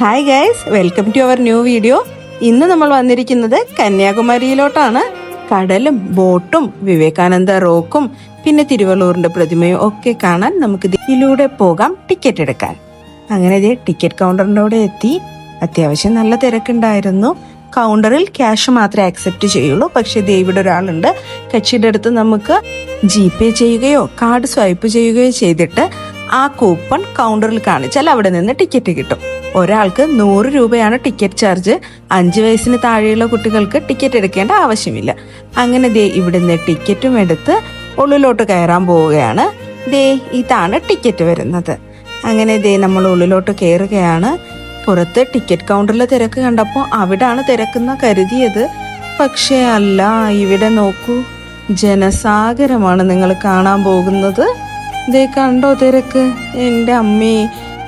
Hi guys welcome to our new video ഇന്ന് നമ്മൾ വന്നിരിക്കുന്നത് കന്യാകുമാരിയിലോട്ടാണ്. കടലും ബോട്ടും വിവേകാനന്ദ റോക്കും പിന്നെ തിരുവള്ളൂരിന്റെ പ്രതിമയും ഒക്കെ കാണാൻ നമുക്ക് ഇതിലൂടെ പോകാം ടിക്കറ്റ് എടുക്കാൻ. അങ്ങനെ ദേ ടിക്കറ്റ് കൗണ്ടറിന്റെ അവിടെ എത്തി. അത്യാവശ്യം നല്ല തിരക്കുണ്ടായിരുന്നു. കൗണ്ടറിൽ ക്യാഷ് മാത്രമേ അക്സെപ്റ്റ് ചെയ്യുള്ളൂ. പക്ഷെ ദേവിയുടെ ഒരാളുണ്ട്. കക്ഷിയുടെ അടുത്ത് നമുക്ക് ജി പേ ചെയ്യുകയോ കാർഡ് സ്വൈപ്പ് ചെയ്യുകയോ ചെയ്തിട്ട് ആ കൂപ്പൺ കൗണ്ടറിൽ കാണിച്ചാൽ അവിടെ നിന്ന് ടിക്കറ്റ് കിട്ടും. ഒരാൾക്ക് നൂറ് രൂപയാണ് ടിക്കറ്റ് ചാർജ് അഞ്ച് വയസ്സിന് താഴെയുള്ള കുട്ടികൾക്ക് ടിക്കറ്റ് എടുക്കേണ്ട ആവശ്യമില്ല. അങ്ങനെ ദേ ഇവിടുന്ന് ടിക്കറ്റും എടുത്ത് ഉള്ളിലോട്ട് കയറാൻ പോവുകയാണ്. ദേ ഇതാണ് ടിക്കറ്റ് വരുന്നത്. അങ്ങനെ ദേ നമ്മൾ ഉള്ളിലോട്ട് കയറുകയാണ്. പുറത്ത് ടിക്കറ്റ് കൗണ്ടറിൽ തിരക്ക് കണ്ടപ്പോൾ അവിടാണ് തിരക്കുന്ന കരുതിയത്. പക്ഷേ അല്ല ഇവിടെ നോക്കൂ. ജനസാഗരമാണ് നിങ്ങൾ കാണാൻ പോകുന്നത്. ദേ കണ്ടോ തിരക്ക്? എന്റെ അമ്മേ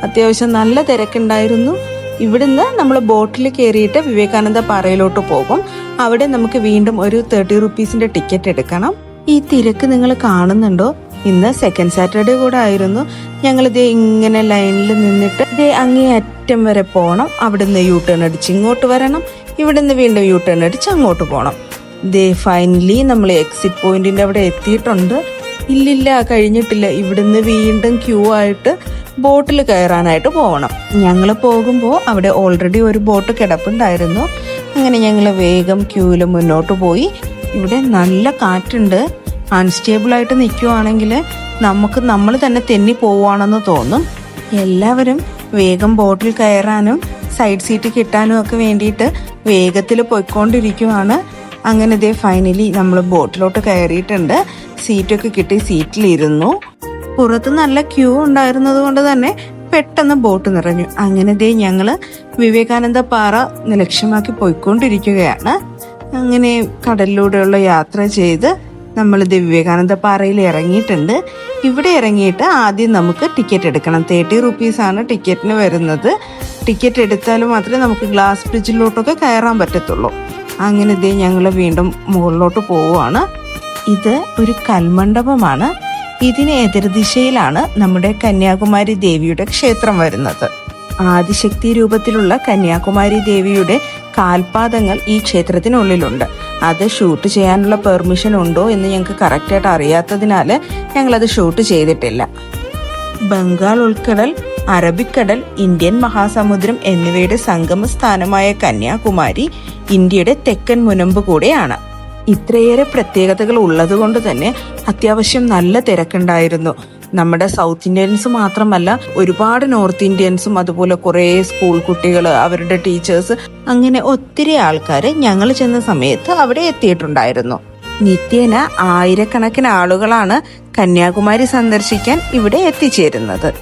അത്യാവശ്യം നല്ല തിരക്കുണ്ടായിരുന്നു. ഇവിടുന്ന് നമ്മൾ ബോട്ടിൽ കയറിയിട്ട് വിവേകാനന്ദ പാറയിലോട്ട് പോകും. അവിടെ നമുക്ക് വീണ്ടും ഒരു തേർട്ടി റുപ്പീസിന്റെ ടിക്കറ്റ് എടുക്കണം. ഈ തിരക്ക് നിങ്ങൾ കാണുന്നുണ്ടോ? ഇന്ന് സെക്കൻഡ് സാറ്റർഡേ കൂടെ ആയിരുന്നു. ഞങ്ങൾ ഇതേ ഇങ്ങനെ ലൈനിൽ നിന്നിട്ട് ഇതേ അങ്ങേ അറ്റം വരെ പോകണം അവിടുന്ന് യൂ ടേൺ അടിച്ച് ഇങ്ങോട്ട് വരണം. ഇവിടുന്ന് വീണ്ടും യൂ ടേൺ അടിച്ച് അങ്ങോട്ട് പോകണം ദേ ഫൈനലി നമ്മൾ എക്സിറ്റ് പോയിന്റിന്റെ അവിടെ എത്തിയിട്ടുണ്ട്. ഇല്ലില്ല കഴിഞ്ഞിട്ടില്ല. ഇവിടുന്ന് വീണ്ടും ക്യൂ ആയിട്ട് ബോട്ടിൽ കയറാനായിട്ട് പോകണം ഞങ്ങൾ പോകുമ്പോൾ അവിടെ ഓൾറെഡി ഒരു ബോട്ട് കിടപ്പുണ്ടായിരുന്നു. അങ്ങനെ ഞങ്ങൾ വേഗം ക്യൂവിൽ മുന്നോട്ട് പോയി. ഇവിടെ നല്ല കാറ്റുണ്ട്. അൺസ്റ്റേബിൾ ആയിട്ട് നിൽക്കുവാണെങ്കിൽ നമുക്ക് നമ്മൾ തന്നെ തെന്നി പോവുകയാണെന്ന് തോന്നും. എല്ലാവരും വേഗം ബോട്ടിൽ കയറാനും സൈഡ് സീറ്റ് കിട്ടാനും ഒക്കെ വേണ്ടിയിട്ട് വേഗത്തിൽ പോയിക്കൊണ്ടിരിക്കുവാണ്. അങ്ങനെ ഇതേ ഫൈനലി നമ്മൾ ബോട്ടിലോട്ട് കയറിയിട്ടുണ്ട്. സീറ്റൊക്കെ കിട്ടി സീറ്റിലിരുന്നു. പുറത്ത് നല്ല ക്യൂ ഉണ്ടായിരുന്നത് കൊണ്ട് തന്നെ പെട്ടെന്ന് ബോട്ട് നിറഞ്ഞു. അങ്ങനെ ദേ ഞങ്ങൾ വിവേകാനന്ദ പാറ ലക്ഷ്യമാക്കി പോയിക്കൊണ്ടിരിക്കുകയാണ്. അങ്ങനെ കടലിലൂടെയുള്ള യാത്ര ചെയ്ത് നമ്മളിത് വിവേകാനന്ദ പാറയിൽ ഇറങ്ങിയിട്ടുണ്ട്. ഇവിടെ ഇറങ്ങിയിട്ട് ആദ്യം നമുക്ക് ടിക്കറ്റ് എടുക്കണം. തേർട്ടി റുപ്പീസ് ആണ് ടിക്കറ്റിന് വരുന്നത്. ടിക്കറ്റ് എടുത്താൽ മാത്രമേ നമുക്ക് ഗ്ലാസ് ബ്രിഡ്ജിലോട്ടൊക്കെ കയറാൻ പറ്റത്തുള്ളൂ. അങ്ങനെ ഇതേ ഞങ്ങൾ വീണ്ടും മുകളിലോട്ട് പോവുകയാണ്. ഇത് ഒരു കൽമണ്ഡപമാണ്. ഇതിന് എതിർദിശയിലാണ് നമ്മുടെ കന്യാകുമാരി ദേവിയുടെ ക്ഷേത്രം വരുന്നത്. ആദിശക്തി രൂപത്തിലുള്ള കന്യാകുമാരി ദേവിയുടെ കാൽപാദങ്ങൾ ഈ ക്ഷേത്രത്തിനുള്ളിലുണ്ട്. അത് ഷൂട്ട് ചെയ്യാനുള്ള പെർമിഷൻ ഉണ്ടോ എന്ന് ഞങ്ങൾക്ക് കറക്റ്റായിട്ട് അറിയാത്തതിനാൽ ഞങ്ങളത് ഷൂട്ട് ചെയ്തിട്ടില്ല. ബംഗാൾ ഉൾക്കടൽ അറബിക്കടൽ ഇന്ത്യൻ മഹാസമുദ്രം എന്നിവയുടെ സംഗമ സ്ഥാനമായ കന്യാകുമാരി ഇന്ത്യയുടെ തെക്കൻ മുനമ്പ് കൂടെയാണ്. ഇത്രയേറെ പ്രത്യേകതകൾ ഉള്ളതുകൊണ്ട് തന്നെ അത്യാവശ്യം നല്ല തിരക്കുണ്ടായിരുന്നു. നമ്മുടെ സൗത്ത് ഇന്ത്യൻസ് മാത്രമല്ല ഒരുപാട് നോർത്ത് ഇന്ത്യൻസും അതുപോലെ കുറേ സ്കൂൾ കുട്ടികൾ അവരുടെ ടീച്ചേഴ്സ് അങ്ങനെ ഒത്തിരി ആൾക്കാർ ഞങ്ങൾ ചെന്ന സമയത്ത് അവിടെ എത്തിയിട്ടുണ്ടായിരുന്നു. നിത്യേന ആയിരക്കണക്കിന് ആളുകളാണ് കന്യാകുമാരി സന്ദർശിക്കാൻ ഇവിടെ എത്തിച്ചേരുന്നത്.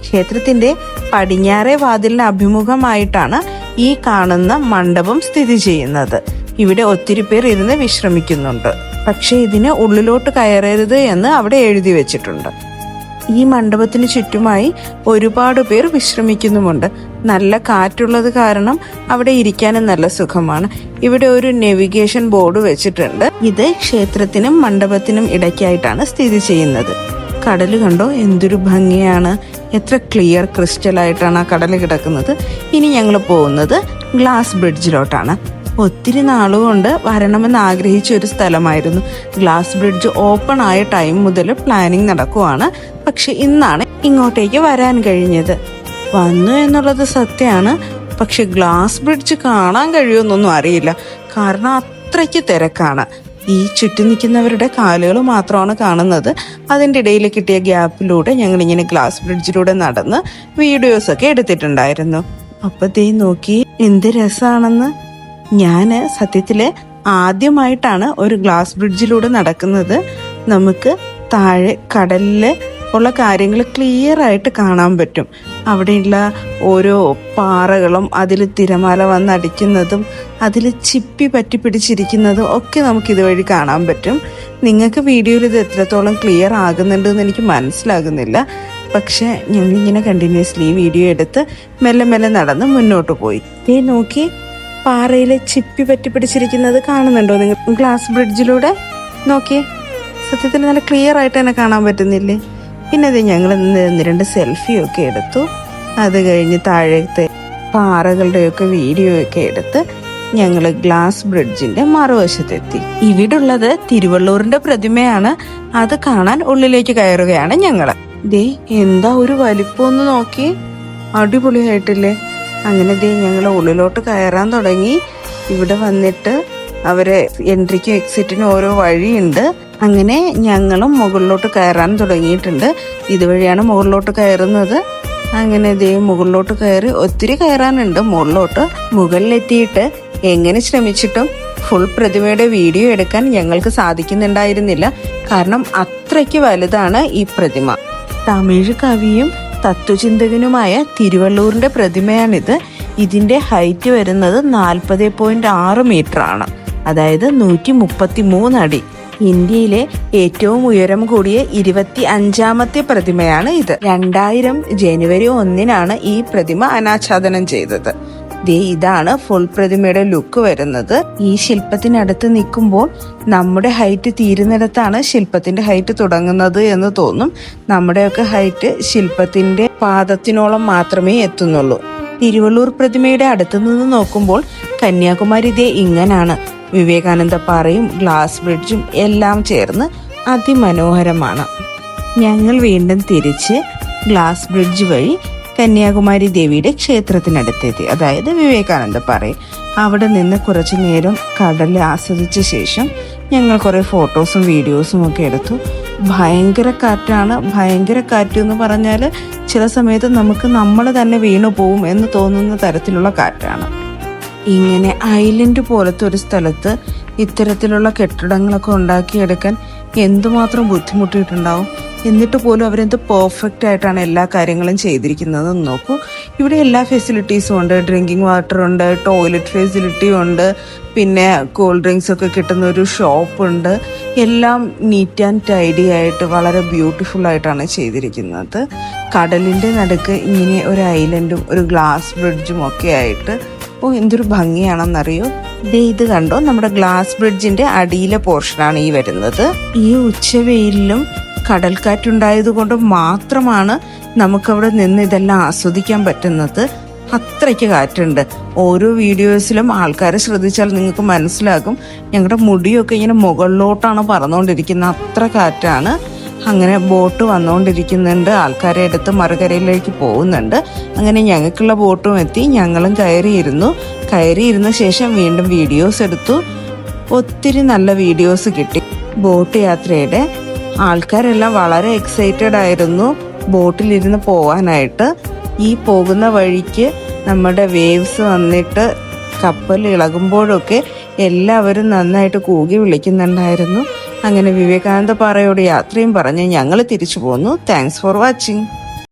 ക്ഷേത്രത്തിന്റെ പടിഞ്ഞാറേ വാതിലിന് അഭിമുഖമായിട്ടാണ് ഈ കാണുന്ന മണ്ഡപം സ്ഥിതി ചെയ്യുന്നത്. ഇവിടെ ഒത്തിരി പേർ ഇരുന്ന് വിശ്രമിക്കുന്നുണ്ട്. പക്ഷേ ഇതിന് ഉള്ളിലോട്ട് കയറരുത് എന്ന് അവിടെ എഴുതി വെച്ചിട്ടുണ്ട്. ഈ മണ്ഡപത്തിന് ചുറ്റുമായി ഒരുപാട് പേർ വിശ്രമിക്കുന്നുമുണ്ട്. നല്ല കാറ്റുള്ളത് കാരണം അവിടെ ഇരിക്കാനും നല്ല സുഖമാണ്. ഇവിടെ ഒരു നെവിഗേഷൻ ബോർഡ് വെച്ചിട്ടുണ്ട്. ഇത് ക്ഷേത്രത്തിനും മണ്ഡപത്തിനും ഇടയ്ക്കായിട്ടാണ് സ്ഥിതി ചെയ്യുന്നത്. കടൽ കണ്ടോ? എന്തൊരു ഭംഗിയാണ്. എത്ര ക്ലിയർ ക്രിസ്റ്റലായിട്ടാണ് ആ കടൽ കിടക്കുന്നത്. ഇനി ഞങ്ങൾ പോകുന്നത് ഗ്ലാസ് ബ്രിഡ്ജിലോട്ടാണ് ഒത്തിരി നാളുകൊണ്ട് വരണമെന്ന് ആഗ്രഹിച്ച ഒരു സ്ഥലമായിരുന്നു. ഗ്ലാസ് ബ്രിഡ്ജ് ഓപ്പൺ ആയ ടൈം മുതൽ പ്ലാനിങ് നടക്കുവാണ്. പക്ഷെ ഇന്നാണ് ഇങ്ങോട്ടേക്ക് വരാൻ കഴിഞ്ഞത്. വന്നു എന്നുള്ളത് സത്യമാണ്. പക്ഷെ ഗ്ലാസ് ബ്രിഡ്ജ് കാണാൻ കഴിയുമെന്നൊന്നും അറിയില്ല. കാരണം അത്രയ്ക്ക് തിരക്കാണ്. ഈ ചുറ്റി നിൽക്കുന്നവരുടെ കാലുകൾ മാത്രമാണ് കാണുന്നത്. അതിന്റെ ഇടയിൽ കിട്ടിയ ഗ്യാപ്പിലൂടെ ഞങ്ങൾ ഇങ്ങനെ ഗ്ലാസ് ബ്രിഡ്ജിലൂടെ നടന്ന് വീഡിയോസൊക്കെ എടുത്തിട്ടുണ്ടായിരുന്നു. അപ്പൊ ദേ നോക്കി എന്ത് രസമാണെന്ന്. ഞാൻ സത്യത്തിൽ ആദ്യമായിട്ടാണ് ഒരു ഗ്ലാസ് ബ്രിഡ്ജിലൂടെ നടക്കുന്നത്. നമുക്ക് താഴെ കടലിൽ ഉള്ള കാര്യങ്ങൾ ക്ലിയർ ആയിട്ട് കാണാൻ പറ്റും. അവിടെയുള്ള ഓരോ പാറകളും അതിൽ തിരമാല വന്നടിക്കുന്നതും അതിൽ ചിപ്പി പറ്റി പിടിച്ചിരിക്കുന്നതും ഒക്കെ നമുക്ക് ഇതുവഴി കാണാൻ പറ്റും. നിങ്ങൾക്ക് വീഡിയോയിൽ ഇത് എത്രത്തോളം ക്ലിയർ ആകുന്നുണ്ടെന്ന് എനിക്ക് മനസ്സിലാകുന്നില്ല. പക്ഷെ ഞങ്ങളിങ്ങനെ കണ്ടിന്യൂസ്ലി വീഡിയോ എടുത്ത് മെല്ലെ മെല്ലെ നടന്ന് മുന്നോട്ട് പോയി. ദേ നോക്കി. പാറയിൽ ചിപ്പി പറ്റി പിടിച്ചിരിക്കുന്നത് കാണുന്നുണ്ടോ നിങ്ങൾ? ഗ്ലാസ് ബ്രിഡ്ജിലൂടെ നോക്കിയേ. സത്യത്തിൽ നല്ല ക്ലിയർ ആയിട്ട് തന്നെ കാണാൻ പറ്റുന്നില്ലേ? പിന്നെ അത് ഞങ്ങൾ ഒന്ന് രണ്ട് സെൽഫിയൊക്കെ എടുത്തു. അത് കഴിഞ്ഞ് താഴത്തെ പാറകളുടെയൊക്കെ വീഡിയോ ഒക്കെ എടുത്ത് ഞങ്ങൾ ഗ്ലാസ് ബ്രിഡ്ജിന്റെ മറുവശത്തെത്തി. ഇവിടുള്ളത് തിരുവള്ളൂരിന്റെ പ്രതിമയാണ്. അത് കാണാൻ ഉള്ളിലേക്ക് കയറുകയാണ് ഞങ്ങൾ ദേ എന്താ ഒരു വലിപ്പമൊന്ന് നോക്കി അടിപൊളിയായിട്ടില്ലേ? അങ്ങനെ ഞങ്ങൾ ഉള്ളിലോട്ട് കയറാൻ തുടങ്ങി. ഇവിടെ വന്നിട്ട് അവരെ എൻട്രിക്കും എക്സിറ്റിനും ഓരോ വഴിയുണ്ട്. അങ്ങനെ ഞങ്ങളും മുകളിലോട്ട് കയറാൻ തുടങ്ങിയിട്ടുണ്ട്. ഇതുവഴിയാണ് മുകളിലോട്ട് കയറുന്നത്. അങ്ങനെ ദേ മുകളിലോട്ട് കയറി ഒത്തിരി കയറാനുണ്ട് മുകളിലോട്ട്. മുകളിലെത്തിയിട്ട് എങ്ങനെ ശ്രമിച്ചിട്ടും ഫുൾ പ്രതിമയുടെ വീഡിയോ എടുക്കാൻ ഞങ്ങൾക്ക് സാധിക്കുന്നുണ്ടായിരുന്നില്ല. കാരണം അത്രയ്ക്ക് വലുതാണ് ഈ പ്രതിമ. തമിഴ് കവിയും തത്വചിന്തകനുമായ തിരുവള്ളൂരിന്റെ പ്രതിമയാണിത്. ഇതിന്റെ ഹൈറ്റ് വരുന്നത് നാൽപ്പത് പോയിന്റ് ആറ് മീറ്റർ ആണ്. അതായത് നൂറ്റി മുപ്പത്തി മൂന്ന് അടി. ഇന്ത്യയിലെ ഏറ്റവും ഉയരം കൂടിയ ഇരുപത്തി അഞ്ചാമത്തെ പ്രതിമയാണ് ഇത്. രണ്ടായിരം ജനുവരി ഒന്നിനാണ് ഈ പ്രതിമ അനാച്ഛാദനം ചെയ്തത്. ദേ ഇതാണ് ഫുൾ പ്രതിമയുടെ ലുക്ക് വരുന്നത്. ഈ ശില്പത്തിനടുത്ത് നിൽക്കുമ്പോൾ നമ്മുടെ ഹൈറ്റ് തീരുന്നിടത്താണ് ശില്പത്തിന്റെ ഹൈറ്റ് തുടങ്ങുന്നത് എന്ന് തോന്നും. നമ്മുടെയൊക്കെ ഹൈറ്റ് ശില്പത്തിന്റെ പാദത്തിനോളം മാത്രമേ എത്തുന്നുള്ളൂ. തിരുവള്ളൂർ പ്രതിമയുടെ അടുത്ത് നിന്ന് നോക്കുമ്പോൾ കന്യാകുമാരി ദേ ഇങ്ങനാണ്. വിവേകാനന്ദ പാറയും ഗ്ലാസ് ബ്രിഡ്ജും എല്ലാം ചേർന്ന് അതിമനോഹരമാണ്. ഞങ്ങൾ വീണ്ടും തിരിച്ച് ഗ്ലാസ് ബ്രിഡ്ജ് വഴി കന്യാകുമാരി ദേവിയുടെ ക്ഷേത്രത്തിനടുത്തെത്തി. അതായത് വിവേകാനന്ദ പറയും അവിടെ നിന്ന് കുറച്ചു നേരം കടൽ ആസ്വദിച്ച ശേഷം ഞങ്ങൾ കുറേ ഫോട്ടോസും വീഡിയോസും ഒക്കെ എടുത്തു. ഭയങ്കര കാറ്റാണ്. ഭയങ്കര കാറ്റ് എന്ന് പറഞ്ഞാൽ ചില സമയത്ത് നമുക്ക് നമ്മൾ തന്നെ വീണു പോവും എന്ന് തോന്നുന്ന തരത്തിലുള്ള കാറ്റാണ്. ഇങ്ങനെ ഐലൻഡ് പോലത്തെ ഒരു സ്ഥലത്ത് ഇത്തരത്തിലുള്ള കെട്ടിടങ്ങളൊക്കെ ഉണ്ടാക്കിയെടുക്കാൻ എന്തുമാത്രം ബുദ്ധിമുട്ടിയിട്ടുണ്ടാവും? എന്നിട്ട് പോലും അവരെന്ത് പെർഫെക്റ്റ് ആയിട്ടാണ് എല്ലാ കാര്യങ്ങളും ചെയ്തിരിക്കുന്നത് നോക്കൂ. ഇവിടെ എല്ലാ ഫെസിലിറ്റീസും ഉണ്ട്. ഡ്രിങ്കിങ് വാട്ടർ ഉണ്ട് ടോയ്ലറ്റ് ഫെസിലിറ്റി ഉണ്ട് പിന്നെ കൂൾ ഡ്രിങ്ക്സ് ഒക്കെ കിട്ടുന്ന ഒരു ഷോപ്പ് ഉണ്ട്. എല്ലാം നീറ്റ് ആൻഡ് ടൈഡി ആയിട്ട് വളരെ ബ്യൂട്ടിഫുൾ ആയിട്ടാണ് ചെയ്തിരിക്കുന്നത്. കടലിന്റെ നടുക്ക് ഇങ്ങനെ ഒരു ഐലൻഡും ഒരു ഗ്ലാസ് ബ്രിഡ്ജും ഒക്കെ ആയിട്ട്. ഓ എന്തൊരു ഭംഗിയാണെന്നറിയോ? ദേ ഇത് കണ്ടോ? നമ്മുടെ ഗ്ലാസ് ബ്രിഡ്ജിന്റെ അടിയിലെ പോർഷനാണ് ഈ വരുന്നത്. ഈ ഉച്ചവെയിലും കടൽക്കാറ്റുണ്ടായത് കൊണ്ട് മാത്രമാണ് നമുക്കവിടെ നിന്ന് ഇതെല്ലാം ആസ്വദിക്കാൻ പറ്റുന്നത്. അത്രയ്ക്ക് കാറ്റുണ്ട്. ഓരോ വീഡിയോസിലും ആൾക്കാരെ ശ്രദ്ധിച്ചാൽ നിങ്ങൾക്ക് മനസ്സിലാകും. ഞങ്ങളുടെ മുടിയൊക്കെ ഇങ്ങനെ മുകളിലോട്ടാണ് പറന്നുകൊണ്ടിരിക്കുന്ന അത്ര കാറ്റാണ്. അങ്ങനെ ബോട്ട് വന്നുകൊണ്ടിരിക്കുന്നുണ്ട് ആൾക്കാരെ എടുത്ത് മറുകരയിലേക്ക് പോകുന്നുണ്ട്. അങ്ങനെ ഞങ്ങൾക്കുള്ള ബോട്ടും എത്തി. ഞങ്ങളും കയറിയിരുന്നു. കയറിയിരുന്ന ശേഷം വീണ്ടും വീഡിയോസ് എടുത്തു. ഒത്തിരി നല്ല വീഡിയോസ് കിട്ടി. ബോട്ട് യാത്രയുടെ ആൾക്കാരെല്ലാം വളരെ എക്സൈറ്റഡ് ആയിരുന്നു ബോട്ടിലിരുന്ന് പോവാനായിട്ട്. ഈ പോകുന്ന വഴിക്ക് നമ്മുടെ വേവ്സ് വന്നിട്ട് കപ്പൽ ഇളകുമ്പോഴൊക്കെ എല്ലാവരും നന്നായിട്ട് കൂകി വിളിക്കുന്നുണ്ടായിരുന്നു. അങ്ങനെ വിവേകാനന്ദ പാറയോട് യാത്രയും പറഞ്ഞ് ഞങ്ങൾ തിരിച്ചു പോന്നു. Thanks for watching